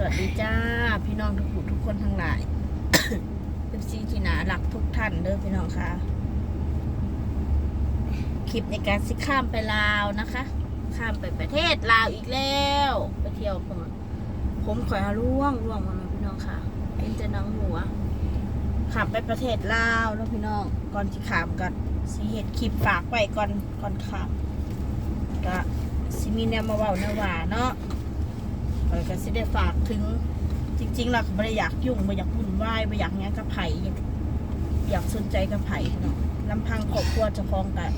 สวัสดีจ้า พี่น้องทุกผู้ทุกคนทั้งหลายเป็นซีที่นาหลักทุกท่านเด้อพี่น้องค่ะ คลิปในการสิข้ามไปลาวนะคะ ข้ามไปประเทศลาวอีกแล้ว ไปเที่ยวผมผมขอยร่วงร่วงมาเลยพี่น้องค่ะเป็นจะนังหัวขับไปประเทศลาวแล้วพี่น้องก่อนที่ขามกันสีเห็ดคลิปฝากไว้ก่อนก่อนขับก็สิมีแนวมาเว้าแนวว่าเนาะ เออก็สิได้ฝากถึง จริงๆเราก็ไม่ได้อยากยุ่งไม่อยากวุ่นวายไม่อยากหยังกับไผ่อยากอยากสนใจกับไผ่เนาะลำพังครอบครัวเจะคลองกัน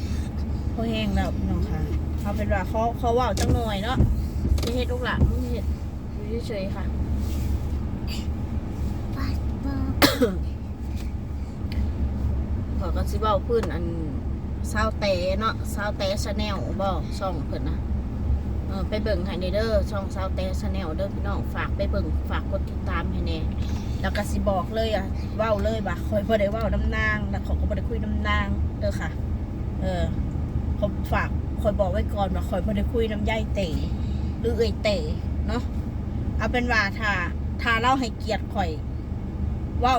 พอแห้งแล้วพี่น้องค่ะเอาเป็นว่าเขาเขาเว่าจังหน่อยเนาะจะเฮ็ดลูกหลานมึงเฮ็ดอยู่เฉยๆค่ะขอยก็สิเว้าพื้นอันซาวเตเนาะซาวเตชาแนลบ่ช่องเพิ่นนะ เออไปเบิ่งให้ในเด้อช่องซาวเตชาแนลเด้อพี่น้องฝากไปเบิ่งฝากกดติดตามให้แน่แล้วก็สิบอกเลยอะเว้าเลยบ่ะคอยบ่ได้เว้าน้ำนางแล้วเขาก็บ่ได้คุยน้ำนางเด้อค่ะ เออผมฝากคอยบอกไว้ก่อนว่าคอยบ่ได้คุยน้ำย่ายเต๋หรือเอ่ยเต๋เนาะเอาเป็นว่าถ้าถ้าเล่าให้เกียรติข่อยเว้า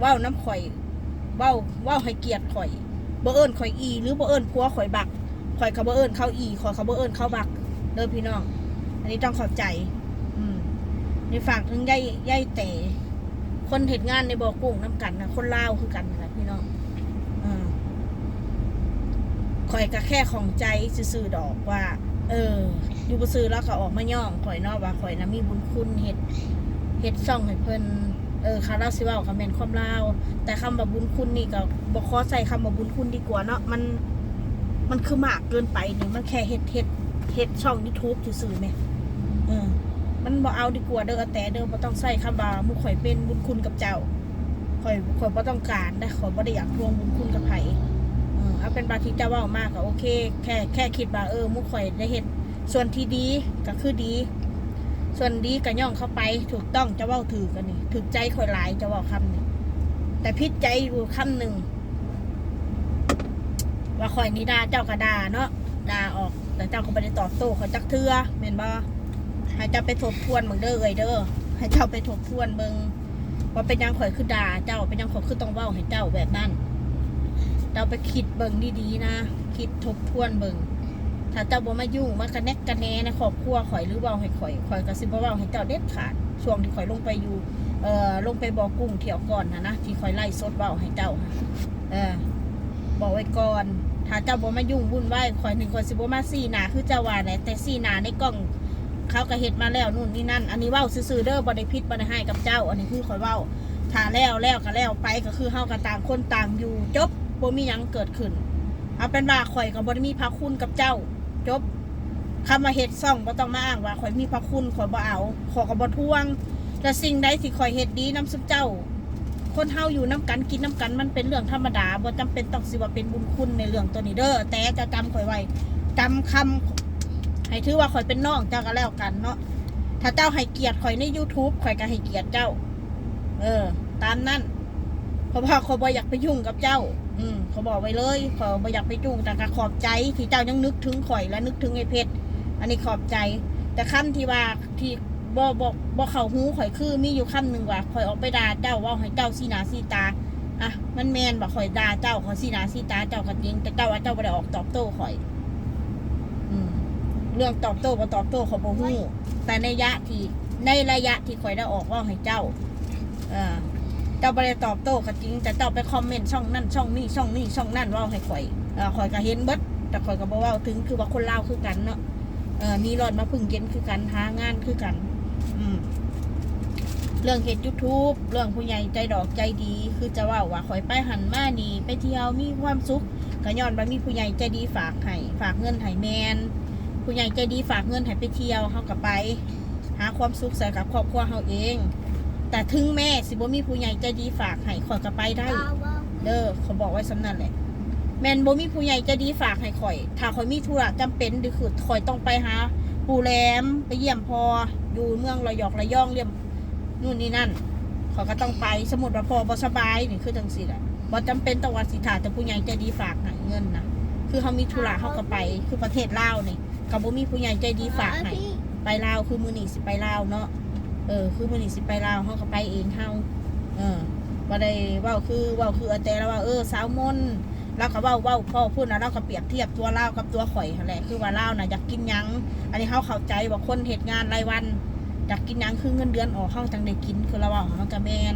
เว้าน้ำข่อยเว้าเว้าให้เกียรติข่อยบ่เอิ้นข่อยอี หรือบ่เอิ้นผัวข่อยบักข่อยก็บ่เอิ้นเขาอีข่อยก็บ่เอิ้นเขาบัก เด้อพี่น้อง อันนี้ต้องเข้าใจ อืมในฝากถึงยายยายเต๋คนเหตุงานในบ่อกุ้งน้ำกันนะคนลาวคือกันนะพี่น้องอข่อยก็แค่ของใจซื่อดอกว่า เออ อยู่บ่ซื้อแล้วก็ออกมาย่องข่อยนอกว่าข่อยนะมีบุญคุณเฮ็ดเฮ็ดช่องให้เพิ่นเออคาราสิว้าก็แม่นความลาว แต่คำว่าบุญคุณนี่ก็บ่ขอใส่คำว่าบุญคุณดีกว่าเนาะมัน มันคือมากเกินไปนี่มันแค่เฮ็ดเฮ็ด เฮ็ดช่อง YouTube ซื่อๆแหม่เออมันบ่เอาดีกว่าเด้อแต่เด้อบ่ต้องใส่คำว่าหมู่ข่อยเป็นบุญคุณกับเจ้าข่อยข่อยบ่ต้องการนะข่อยบ่ได้อยากทวงบุญคุณกับไผเออเอาเป็นบาทีเจ้าเว้ามากก็โอเค แค่แค่คิดว่าเออหมู่ข่อยได้เฮ็ดส่วนที่ดีก็คือดี ส่วนดีก็ย่องเข้าไป ถูกต้องจะเว้าถือกันนี่ถูกใจข่อยหลายจะเว้าคำนี้แต่พิดใจอยู่คำหนึ่งว่าข่อยนี่ด่าเจ้าก็ด่าเนาะด่าออก แต่เจ้าก็ไม่ได้ตอบโต้เขาจักเทือเมนบ่ให้เจ้าไปทบทวนเบิ่งเด้อเอ้ยเด้อให้เจ้าไปทบทวนเบิ่งว่าเป็นยังข่อยคือด่าเจ้าเป็นยังข่อยคือต้องเว้าให้เจ้าแบบนั้นเจ้าไปคิดเบิ่งดีๆนะคิดทบทวนเบิ่งถ้าเจ้าบ่มายุ่งมากระแนกกระแนในครอบครัวข่อยหรือเว้าให้ข่อยข่อยก็สิบ่เว้าให้เจ้าเด็ดขาดช่วงที่ข่อยลงไปอยู่เอ่อลงไปบ่อกุ้งเที่ยวก่อนนะนะที่ข่อยไล่สดเว้าให้เจ้าเออบอกไว้ก่อน ถ้าเจ้าบ่มายุ่งวุ่นวายข่อยหนึ่งข่อยสิบ่มาซี่หนาคือเจ้าว่าแหละแต่ซี่หนาในกล้องเขาก็เฮ็ดมาแล้วนู่นนี่นั่น อันนี้เว้าซื่อๆเด้อบ่ได้พิษบ่ได้ให้กับเจ้า อันนี้คือข่อยเว้าถ้าแล้วแล้วก็แล้วไปก็คือเฮาก็ต่างคนต่างอยู่จบบ่มีหยังเกิดขึ้น เอาเป็นว่าข่อยก็บ่ได้มีพระคุณกับเจ้า จบคำว่าเฮ็ดซ่องบ่ต้องมาอ้างว่าข่อยมีพระคุณข่อยบ่เอาขอก็บ่ทวงแต่สิ่งใดที่ข่อยเฮ็ดดีน้ำสุปเจ้า คนเฮาอยู่น้ำกันกินน้ำกันมันเป็นเรื่องธรรมดาบ่จำเป็นต้องสิว่าเป็นบุญคุณในเรื่องตัวนี้เด้อแต่จะจำข่อยไว้จำคำให้ถือว่าข่อยเป็นน้องเจ้าก็แล้วกันเนาะถ้าเจ้าให้เกียรติข่อยใน YouTube ข่อยก็ให้เกียรติเจ้า เออ ตามนั้นเพราะว่าข่อยบ่อยากไปยุ่งกับเจ้า อืมเขาบอกไว้เลยข่อยบ่อยากไปยุ่งแต่ก็ขอบใจที่เจ้ายังนึกถึงข่อยและนึกถึงไอ้เพชรอันนี้ขอบใจ แต่คำที่ว่าที่ บ่บ่บ่เข้าหูข่อยคือมีอยู่คำหนึ่งว่าข่อยออกไปด่าเจ้าว่าให้เจ้าสีหนาสีตาอะมันแมนบอกข่อยด่าเจ้าข่อยสีหนาสีตาเจ้าก็จริงแต่เจ้าว่าเจ้าบ่ได้ออกตอบโต้ข่อย อืมเรื่องตอบโต้บ่ตอบโต้ข่อยบ่ฮู้แต่ในระยะที่ในระยะที่ข่อยได้ออกว่าให้เจ้าเออเจ้าบ่ได้ตอบโต้ก็จริงแต่เจ้าไปคอมเมนต์ช่องนั่นช่องนี้ช่องนี้ช่องนั่นว่าให้ข่อยเออข่อยก็เห็นเบิดแต่ข่อยก็บ่เว้าถึงคือว่าคนลาวคือกันเนาะเออมีรอดมาพึ่งเย็นคือกันหางานคือกัน เรื่องเห็ดยูทูบเรื่องผู้ใหญ่ใจดอกใจดี คือจะว่าว่าคอยไปหันมานี่ไปเที่ยวมีความสุขก็ย้อนว่ามีผู้ใหญ่ใจดีฝากให้ฝากเงินให้แมนผู้ใหญ่ใจดีฝากเงินให้ไปเที่ยวเฮาก็ไป หาความสุขใส่กับครอบครัวเฮาเอง แต่ถึงแม่สิบ่มีผู้ใหญ่ใจดีฝากให้ข่อยก็ไปได้เด้อเขาบอกไว้สำนันแหละแมนบ่มีผู้ใหญ่ใจดีฝากให้ข่อย ถ้าข่อยมีธุระจำเป็นหรือคือข่อยต้องไปหา ปู่แหลมไปเยี่ยมพออยู่เมืองระยองระยองเยี่ยมนู่นนี่นั่นเขาก็ต้องไปสมมุดว่าพอบสบายนี่คือจังสิแหละบ่จำเป็นต้องวัดสิถาแต่ผู้ใหญ่ใจดีฝากให้เงินนะคือเขามีธุระเขาก็ไปคือประเทศลาวนี่กับบ่มีผู้ใหญ่ใจดีฝากให้ไปลาวคือมือนี่สิไปลาวเนาะเออ คือมื้อนี้สิไปลาวเฮาก็ไปเองเฮาเออบ่ได้เว้าคือเว้าคืออาแต่แล้วว่าเออสาวมน ต์เราก็เว้าเว้าพ่อพูดนะเราก็เปรียบเทียบตัวเลากับตัวข่อยแหละคือว่าเลาน่ะอยากกินยัง อันนี้เฮาเข้าใจว่าคนเฮ็ดงานรายวันอยากกินยังคือเงินเดือนออกเฮาจังได้กิน คือเราว้าเฮาก็แมน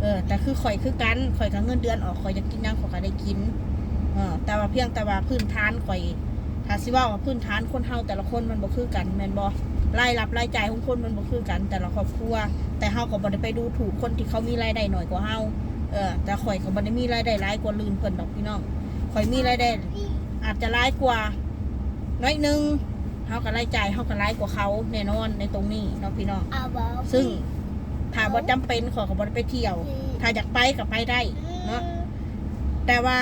เออแต่คือข่อยคือกันข่อยก็เงินเดือนออกข่อยอยากกินยังข่อยก็ได้กินเออแต่ว่าเพียงแต่ว่าพื้นฐานข่อยถ้าสิว่าว่าพื้นฐานคนเฮาแต่ละคนมันบ่คือกันแมนบ่รายรับรายจ่ายของคนมันบ่คือกัน แต่ละครอบครัว แต่เฮาก็บ่ได้ไปดูถูกคนที่เขามีรายได้หน้อยกว่าเฮา เออแต่ข่อยก็บ่ได้มีรายได้หลายกว่าลืนเพิ่นดอกพี่น้องข่อยมีรายได้อาจจะหลายกว่าน้อยหนึงเฮาก็รายจ่ายเฮาก็หลายกว่าเขาแน่นอนในตรงนี้เนาะพี่น้องซึ่งถ้าบ่จำเป็นข่อยก็บ่ได้ไปเที่ยว ถ้าอยากไปก็ไปได้เนาะแต่ว่า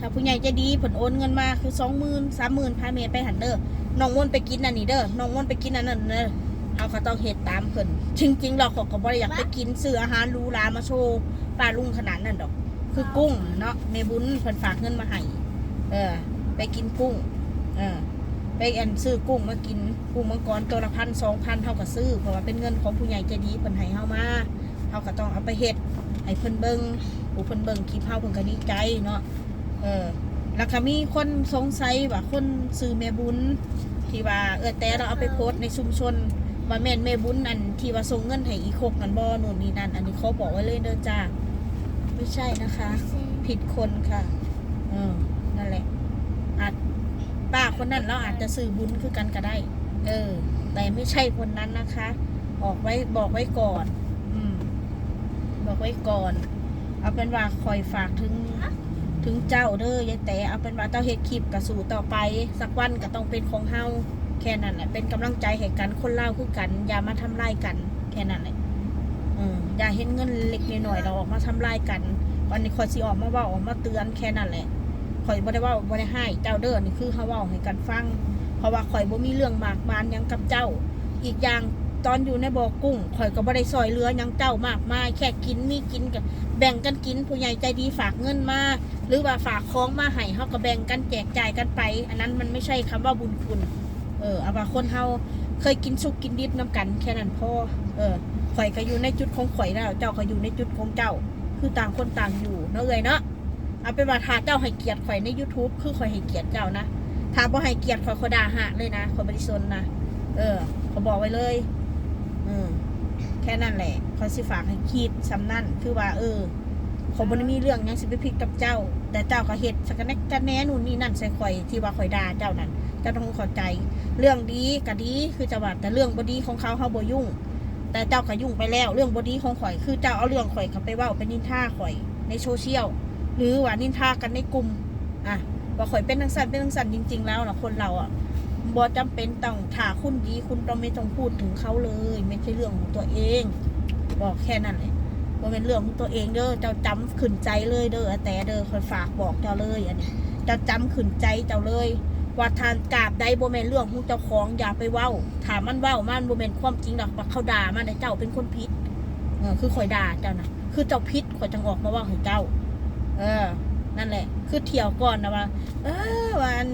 ถ้าผู้ใหญ่ใจะดีผลโอนเงินมาคือสองหมื่นสามหมื่นพาเมียไปหันเด้อน้องม่วนไปกินอันนี้เด้อน้องม่วนไปกินอันนั้นเด้อ เอาก็ต้องเฮ็ดตามเพิ่นจริงๆเราเขาก็บ่ได้อยากไปกินซื้ออาหารหรูหรามาโชว์ป้าลุงขนาดนั้นดอก คือกุ้งเนาะในบุญเพิ่นฝากเงินมาให้เออ ไปกินกุ้ง เออไปแอนซื้อกุ้งมากินกุ้งมังกรตัวละพันสองพันเท่ากับซื้อเพราะว่าเป็นเงินของผู้ใหญ่ใจดีเพิ่นให้เฮามาเฮาก็ต้องเอาไปเฮ็ดให้เพิ่นเบิ่งผู้เพิ่นเบิ่งคลิปเฮาเพิ่นก็ดีใจเนาะเออแล้วก็มีคนสงสัยว่าคนซื้อแม่บุญที่ว่าเออแต่เราเอาไปโพสต์ในชุมชน ว่าแม่นแม่บุญอันที่ว่าส่งเงินให้อีโคกกันบ่นู่นนี่นั่นอันนี้เขาบอกไว้เลยเด้อจ้าไม่ใช่นะคะ ผิดคนค่ะ เออนั่นแหละอาจป้าคนนั้นเราอาจจะสื่อบุญคือกันก็ได้ เออ แต่ไม่ใช่คนนั้นนะคะ ออกไว้บอกไว้ก่อน อืม บอกไว้ก่อน เอาเป็นว่าคอยฝากถึงถึงเจ้าเด้อยายแต่เอาเป็นว่าเจ้าเฮ็ดคลิปกับสู่ต่อไป สักวันก็ต้องเป็นของเฮา แค่นั้นแหละเป็นกำลังใจให้กันคนเล่าคือกัน อย่ามาทำลายกัน แค่นั้นแหละอืมอย่าเห็นเงินเล็กน้อยเราออกมาทำลายกันวันนี้คอยสิออกมาว่าออกมาเตือนแค่นั้นแหละคอยบ่ได้ว่าบ่ได้ให้เจ้าเด้อนี่คือเฮาว้าให้กันฟัง เพราะว่าข่อยบ่มีเรื่องมากมายยังกับเจ้า อีกอย่างตอนอยู่ในบ่อกุ้งข่อยก็บ่ได้ซอยเรือยังเจ้ามากมาย แค่กินมีกินกับแบ่งกันกินผู้ใหญ่ใจดีฝากเงินมา หรือว่าฝากของมาให้เฮาก็แบ่งกันแจกจ่ายกันไป อันนั้นมันไม่ใช่คำว่าบุญคุณ เออเอาว่าคนเฮาเคยกินสุกกินดิบน้ำกัน แค่นั้นพอเออข่อยก็อยู่ในจุดของข่อยแล้ว เจ้าก็อยู่ในจุดของเจ้า คือต่างคนต่างอยู่เนาะเอ้ยเนาะเอาเป็นว่าถ้าเจ้าให้เกียรติข่อยใน YouTube คือข่อยให้เกียรติเจ้านะถ้าบ่ให้เกียรติข่อยขอด่าหะเลยนะข่อยบริสุทธิ์นะเออเขาบอกไว้เลยอืมแค่นั้นแหละข่อยสิฝากให้คิดสำนั่นคือว่า เออผมบ่ได้มีเรื่องหยังสิไปผิดกับเจ้า แต่เจ้าก็เฮ็ดสักกะแนกกะแหนนู่นนี่นั่นใส่ข่อยที่ว่าข่อยด่าเจ้านั่น จ้าต้องเข้าใจ เรื่องดีก็ดีคือจะว่าแต่เรื่องบดีของเขาเฮาบ่ยุ่ง แต่เจ้าก็ยุ่งไปแล้ว เรื่องบดีของข่อยคือเจ้าเอาเรื่องข่อยเขาไปว้าไปนินทาข่อยในโซเชียลหรือว่านินทากันในกลุ่มอะว่าข่อยเป็นทั้งสันเป็นทั้งสันจริง ๆ แล้วนะคนเราอะบ่จำเป็นต้องถ้าคุณดีคุณต้องไม่ต้องพูดถึงเขาเลย ไม่ใช่เรื่องของตัวเอง บอกแค่นั้นเลยว่าเป็นเรื่องของตัวเองเด้อเจ้าจำขึ้นใจเลยเด้อแต่เด้อคอยฝากบอกเจ้าเลยอันนี้เจ้าจำขึ้นใจเจ้าเลย ว่าทานกาบใดโบแมนเรื่องของเจ้าของอย่าไปเว้าถามมันเว้ามันโบแมนความจริงหรอกว่าเขาด่ามันแต่เจ้าเป็นคนพิษเออคือคอยด่าเจ้านะคือเจ้าพิษคอยจังออกมาว่าให้เจ้า เออ นั่นแหละ คือเที่ยวก่อนนะว่า เออวัน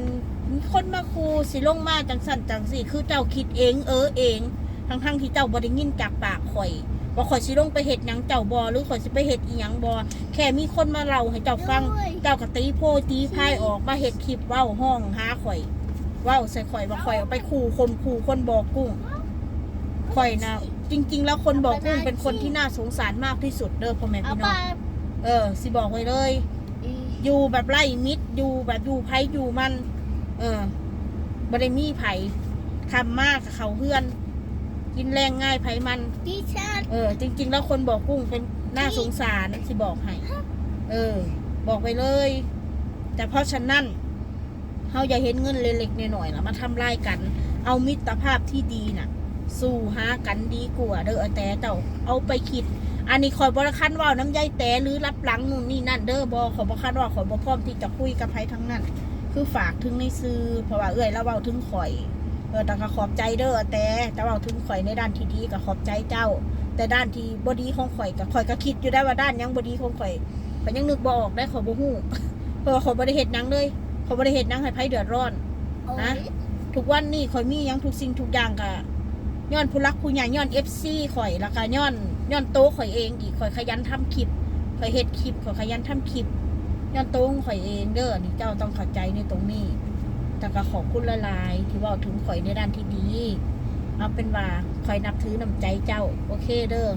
คนมาคูสิลงมาจังสั่นจังสิคือเจ้าคิดเอง เออเอง ทั้งทั้งๆที่เจ้าบ่ได้ยินจากปากข่อย ว่าข่อยสิลงไปเห็ดหยังเจ้าบอหรือข่อยสิไปเห็ดอีหยังบอแค่มีคนมาเล่าให้เจ้าฟัง เจ้ากะตีโพตีพายออกมาเห็ดคลิปเว้าห้องหาข่อย เว้าใส่ข่อยว่าข่อยเอาไปขู่คนขู่คนบอกกุ้งข่อยนะจริง ๆ แล้วคนบอกกุ้งเป็นคนที่น่าสงสารมากที่สุดเด้อพ่อแม่เอาพี่ไปน้องเออสิบอกไว้เลย อยู่แบบไล่มิดอยู่แบบอยู่ไผอยู่มัน เออบ่ได้มีไผคำมากกับเขาเพื่อน กินแรงง่ายไผมัน ดิฉันเออ จริง ๆ แล้วคนบอกกุ้งเป็นน่าสงสารสิบอกให้ เออ บอกไปเลย แต่เพราะฉะนั้นเฮาอย่าเห็นเงินเล็กๆหน่อยๆล่ะมาทำลายกัน เอามิตรภาพที่ดีน่ะ สู่หากันดีกว่าเด้อแต่เจ้าเอาไปคิด อันนี้คอยบรคันเว่าน้ำใยแต่หรือรับหลังนู่นนี่นั่นเด้อบอขอยบรคันเว่าขอยบพร้อมที่จะคุยกับใครทั้งนั้น คือฝากถึงในซื้อเพราะว่าเอ้ยแล้วเว้าถึงข่อยเออแต่ก็ขอบใจเด้อแต่แต่เว้าถึงข่อยในด้านที่ดีก็ขอบใจเจ้า แต่ด้านที่บดีของข่อยกับข่อยก็คิดอยู่ได้ว่าด้านหยังบดีของข่อยข่อยยังนึกบออกได้ข่อยบ่ฮู้เพราะว่าข่อยบ่ได้เฮ็ดหยังเลยข่อยบ่ได้เฮ็ดหยังให้ไผเดือดร้อนโอ้นะยทุกวันนี้ข่อยมีหยังทุกสิ่งทุกอย่างก็ย้อนผู้รักผู้ใหญ่ย้อน FC ข่อยแล้วก็ย้อนย้อนโต๊ะข่อยเองอีกข่อยขยันทำคลิปข่อยเฮ็ดคลิปข่อยขยันทำคลิปย้อนโต๊ะข่อยเองเด้อนี่เจ้าต้องเข้าใจในตรงนี้ แต่ก็ขอบคุณละลาย ที่ว่าถึงข่อยในด้านที่ดี เอาเป็นว่าข่อยนับถือน้ำใจเจ้า โอเคเด้อ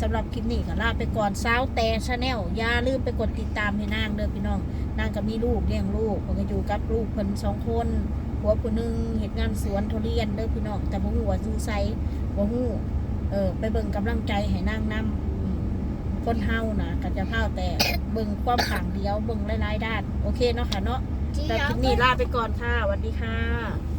สำหรับคลิปนี้ก็ลาไปก่อนสาวแต่ชาแนลอย่าลืมไปกดติดตามให้นางเด้อพี่น้องนางก็มีลูกเลี้ยงลูกเพิ่นก็อยู่กับลูกเพิ่นสองคนหัวผู้หนึงเฮ็ดงานสวนทุเรียนเด้อพี่น้องแต่บ่ฮู้ว่าซื้อไสบ่ฮู้เออไปเบิ่งกำลังใจให้นางนำคนเฮานะก็จะพาแต่เบิ่งความข้างเดียวเบิ่งหลายๆด้าน โอเคเนาะค่ะเนาะ แต่ยวคลิปนี้ลาไปก่อนค่ะสวัสดีค่ะ